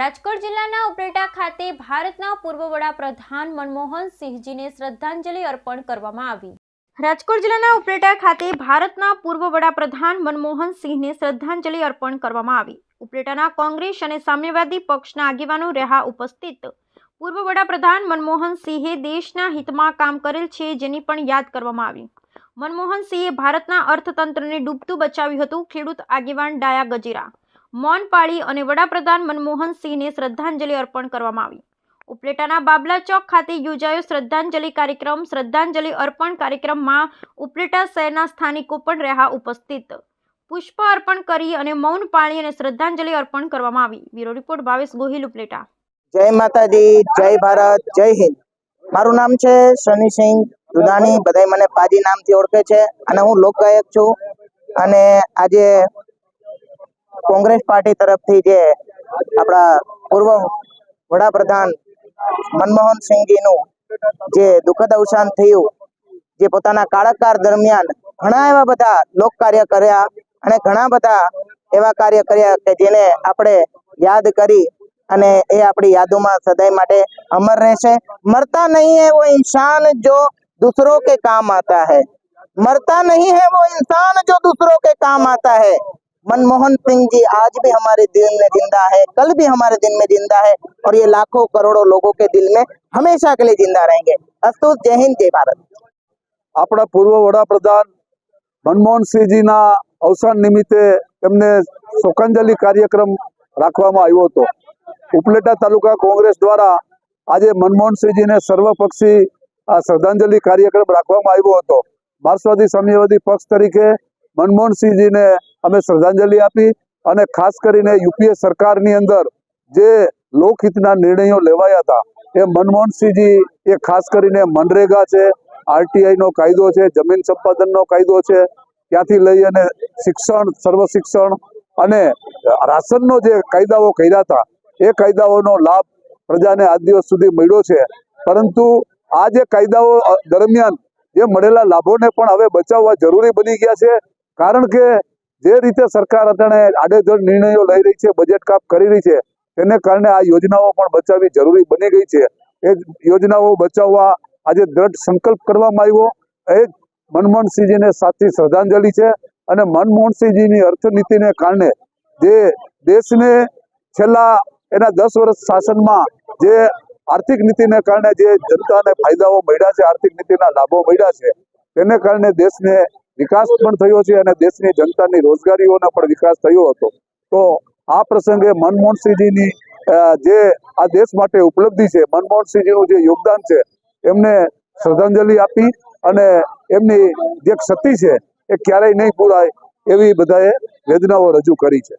રાજકોટ જિલ્લાના ઉપલેટા ખાતે ભારતના પૂર્વ વડાપ્રધાન મનમોહન સિંહજીને શ્રદ્ધાંજલિ અર્પણ કરવામાં આવી. રાજકોટ જિલ્લાના ઉપલેટા ખાતે ભારતના પૂર્વ વડાપ્રધાન મનમોહન સિંહને શ્રદ્ધાંજલિ અર્પણ કરવામાં આવી. ઉપલેટાના કોંગ્રેસ અને સામ્યવાદી પક્ષના આગેવાનો રહ્યા ઉપસ્થિત. પૂર્વ વડાપ્રધાન મનમોહન સિંહે દેશના હિતમાં કામ કરેલ છે જેની પણ યાદ કરવામાં આવી. મનમોહન સિંહે ભારતના અર્થતંત્રને ડૂબતું બચાવ્યું હતું, ખેડૂત આગેવાન ડાયા ગજેરા. મૌન પાળી અને વડાપ્રધાન મનમોહન સિંહને શ્રદ્ધાંજલિ અર્પણ કરવામાં આવી. ઉપલેટાના બાબલા ચોક ખાતે યોજાયો શ્રદ્ધાંજલિ કાર્યક્રમ. શ્રદ્ધાંજલિ અર્પણ કાર્યક્રમમાં ઉપલેટા શહેરના સ્થાનિકો પણ રહ્યા ઉપસ્થિત. પુષ્પ અર્પણ કરી અને મૌન પાળી અને શ્રદ્ધાંજલિ અર્પણ કરવામાં આવી. Bureau report, Bhavesh Gohil, Upleta. જય માતાજી, જય ભારત, જય હિન્દ. મારું નામ છે શનિસિંહ દુધાણી બધા મને પાજી નામથી ઓળખે છે અને હું લોકગાયક છું. અને આજે કોંગ્રેસ પાર્ટી તરફથી જે આપણા પૂર્વ વડાપ્રધાન મનમોહન સિંહજીનું જે દુઃખદ અવસાન થયું જે પોતાના કાળાકાર દરમિયાન ઘણા એવા બધા લોક કાર્ય કર્યા અને ઘણા બધા એવા કાર્ય કર્યા કે જેને આપણે યાદ કરી અને એ આપણી યાદોમાં સદાય માટે અમર રહેશે મરતા નહીં है वो इंसान जो दूसरों के काम आता है मरता नहीं है वो इंसान जो दूसरों के काम आता है मनमोहन सिंह जी आज भी हमारे दिल में जिंदा है कल भी हमारे दिल में जिंदा है और ये लाखों करोड़ों लोगों के दिल में हमेशा के लिए जिंदा रहेंगे अस्तु जय हिंद जय भारत આપણા પૂર્વ વડાપ્રધાન મનમોહનસિંહજીના અવસાન નિમિત્તે એમને શોકાંજલિ કાર્યક્રમ રાખવામાં આવ્યો હતો ઉપલેટા તાલુકા કોંગ્રેસ દ્વારા આજે મનમોહનસિંહજીને સર્વપક્ષી આ શ્રદ્ધાંજલિ કાર્યક્રમ રાખવામાં આવ્યો હતો માર્ક્સવાદી સામ્યવાદી પક્ષ તરીકે મનમોહનસિંહજીને અમે શ્રદ્ધાંજલિ આપી અને ખાસ કરીને યુપીએ સરકારની અંદર જે લોકહિતના નિર્ણયો લેવાયા હતા, એ મનમોહનસિંહજી એ ખાસ કરીને મનરેગા છે આરટીઆઈ નો કાયદો છે, જમીન સંપાદનનો કાયદો છે, ત્યાંથી લઈ અને શિક્ષણ, સર્વ શિક્ષણ અને રાશનનો જે કાયદાઓ કર્યા હતા, એ કાયદાઓનો લાભ પ્રજાને આજ દિવસ સુધી મળ્યો છે. પરંતુ આ જે કાયદાઓ દરમિયાન જે મળેલા લાભોને પણ હવે બચાવવા જરૂરી બની ગયા છે. કારણ કે જે રીતે સરકાર અત્યારે આડેધડ નિર્ણયો લઈ રહી છે બજેટ કાપ કરી રહી છે, તેને કારણે આ યોજનાઓ પણ બચાવવી જરૂરી બની ગઈ છે. એ યોજનાઓ બચાવવા આજે દ્રઢ સંકલ્પ કરવામાં આવ્યો. એ મનમોહનસિંહજીને સાચી શ્રદ્ધાંજલિ છે અને મનમોહનસિંહજીની અર્થનીતિને કારણે જે દેશને છેલ્લા એના દસ વર્ષ શાસનમાં જે આર્થિક નીતિને કારણે જે જનતાને ફાયદાઓ મળ્યા છે, આર્થિક નીતિના લાભો મળ્યા છે, તેને કારણે દેશને વિકાસ પણ થયો છે અને દેશની જનતાની રોજગારીઓનો પણ વિકાસ થયો હતો. તો આ પ્રસંગે મનમોહનસિંહજીની જે આ દેશ માટે ઉપલબ્ધિ છે, મનમોહનસિંહજીનું જે યોગદાન છે, એમને શ્રદ્ધાંજલિ આપી અને એમની જે ક્ષતિ છે એ ક્યારેય નહીં પૂરાય એવી બધાએ વેદનાઓ રજૂ કરી છે.